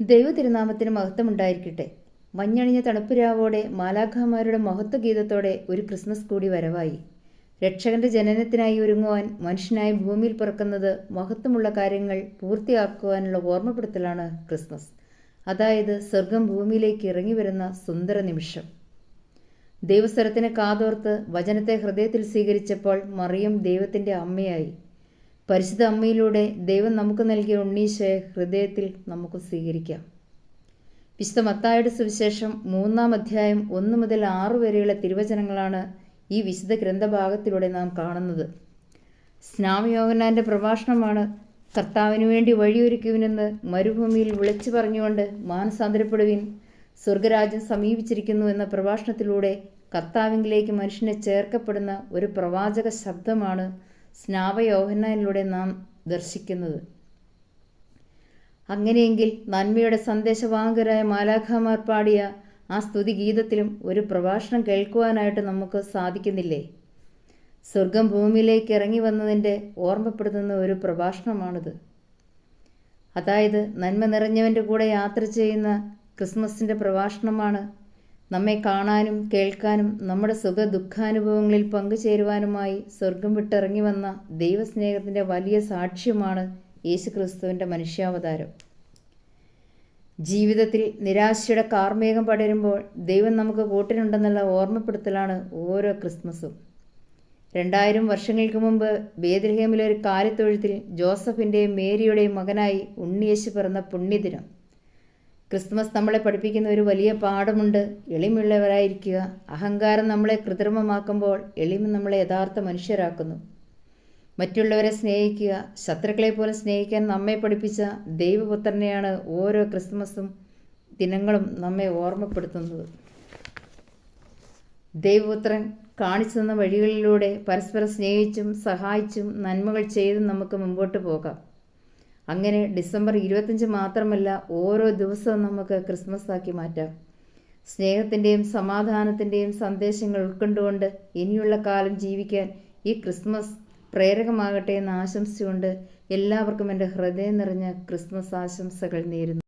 ദൈവ തിരുനാമത്തിന് മഹത്വമുണ്ടായിരിക്കട്ടെ. മഞ്ഞണിഞ്ഞ തണുപ്പുരാവോടെ മാലാഖാമാരുടെ മഹത്വഗീതത്തോടെ ഒരു ക്രിസ്മസ് കൂടി വരവായി. രക്ഷകന്റെ ജനനത്തിനായി ഒരുങ്ങുവാൻ മനുഷ്യനായി ഭൂമിയിൽ പിറക്കുന്നത് മഹത്വമുള്ള കാര്യങ്ങൾ പൂർത്തിയാക്കുവാനുള്ള ഓർമ്മപ്പെടുത്തലാണ് ക്രിസ്മസ്. അതായത് സ്വർഗം ഭൂമിയിലേക്ക് ഇറങ്ങി വരുന്ന സുന്ദര നിമിഷം. ദൈവസ്വരത്തിന് കാതോർത്ത് വചനത്തെ ഹൃദയത്തിൽ സ്വീകരിച്ചപ്പോൾ മറിയം ദൈവത്തിന്റെ അമ്മയായി. പരിശുദ്ധ അമ്മയിലൂടെ ദൈവം നമുക്ക് നൽകിയ ഉണ്ണീശയെ ഹൃദയത്തിൽ നമുക്ക് സ്വീകരിക്കാം. വിശുദ്ധ മത്തായുടെ സുവിശേഷം മൂന്നാം അധ്യായം ഒന്ന് മുതൽ ആറ് വരെയുള്ള തിരുവചനങ്ങളാണ് ഈ വിശുദ്ധ ഗ്രന്ഥഭാഗത്തിലൂടെ നാം കാണുന്നത്. സ്നാമയോഹനാന്റെ പ്രഭാഷണമാണ് കർത്താവിന് വേണ്ടി വഴിയൊരുക്കുവിനെന്ന് മരുഭൂമിയിൽ വിളിച്ചു പറഞ്ഞുകൊണ്ട് മാനസാന്തരപ്പെടുവിൻ സ്വർഗരാജ്യം സമീപിച്ചിരിക്കുന്നു എന്ന പ്രഭാഷണത്തിലൂടെ കർത്താവിംഗിലേക്ക് മനുഷ്യനെ ചേർക്കപ്പെടുന്ന ഒരു പ്രവാചക ശബ്ദമാണ് സ്നാപയോഹനാനിലൂടെ നാം ദർശിക്കുന്നത്. അങ്ങനെയെങ്കിൽ നന്മയുടെ സന്ദേശവാഹകരായ മാലാഖമാർ പാടിയ ആ സ്തുതി ഗീതത്തിലും ഒരു പ്രഭാഷണം കേൾക്കുവാനായിട്ട് നമുക്ക് സാധിക്കുന്നില്ലേ? സ്വർഗം ഭൂമിയിലേക്ക് ഇറങ്ങി വന്നതിന്റെ ഓർമ്മപ്പെടുത്തുന്ന ഒരു പ്രഭാഷണമാണിത്. അതായത് നന്മ നിറഞ്ഞവന്റെ കൂടെ യാത്ര ചെയ്യുന്ന ക്രിസ്മസിന്റെ പ്രഭാഷണമാണ് നമ്മെ കാണാനും കേൾക്കാനും നമ്മുടെ സുഖ ദുഃഖാനുഭവങ്ങളിൽ പങ്കുചേരുവാനുമായി സ്വർഗം വിട്ടിറങ്ങി വന്ന ദൈവസ്നേഹത്തിന്റെ വലിയ സാക്ഷ്യമാണ് യേശുക്രിസ്തുവിന്റെ മനുഷ്യാവതാരം. ജീവിതത്തിൽ നിരാശയുടെ കാർമേഘം പടരുമ്പോൾ ദൈവം നമുക്ക് കൂട്ടിനുണ്ടെന്നുള്ള ഓർമ്മപ്പെടുത്തലാണ് ഓരോ ക്രിസ്മസും. രണ്ടായിരം വർഷങ്ങൾക്ക് മുമ്പ് ബേദ്രഹേമിലെ ഒരു കാലിത്തൊഴുത്തിൽ ജോസഫിന്റെയും മേരിയുടെയും മകനായി ഉണ്ണിയേശു പിറന്ന പുണ്യദിനം. ക്രിസ്മസ് നമ്മളെ പഠിപ്പിക്കുന്ന ഒരു വലിയ പാഠമുണ്ട്. എളിമുള്ളവരായിരിക്കുക അഹങ്കാരം നമ്മളെ കൃത്രിമമാക്കുമ്പോൾ എളിമ നമ്മളെ യഥാർത്ഥ മനുഷ്യരാക്കുന്നു. മറ്റുള്ളവരെ സ്നേഹിക്കുക. ശത്രുക്കളെ പോലെ സ്നേഹിക്കാൻ നമ്മെ പഠിപ്പിച്ച ദൈവപുത്രനെയാണ് ഓരോ ക്രിസ്മസും ദിനങ്ങളും നമ്മെ ഓർമ്മപ്പെടുത്തുന്നത്. ദൈവപുത്രൻ കാണിച്ചു തന്ന വഴികളിലൂടെ പരസ്പരം സ്നേഹിച്ചും സഹായിച്ചും നന്മകൾ ചെയ്തും നമുക്ക് മുമ്പോട്ട് പോകാം. അങ്ങനെ ഡിസംബർ ഇരുപത്തഞ്ച് മാത്രമല്ല ഓരോ ദിവസവും നമുക്ക് ക്രിസ്മസ് ആക്കി മാറ്റാം. സ്നേഹത്തിന്റെയും സമാധാനത്തിന്റെയും സന്ദേശങ്ങൾ ഉൾക്കൊണ്ടുകൊണ്ട് ഇനിയുള്ള കാലം ജീവിക്കാൻ ഈ ക്രിസ്മസ് പ്രേരകമാകട്ടെ എന്ന് ആശംസിച്ചുകൊണ്ട് എല്ലാവർക്കും എന്റെ ഹൃദയം നിറഞ്ഞ ക്രിസ്മസ് ആശംസകൾ നേരുന്നു.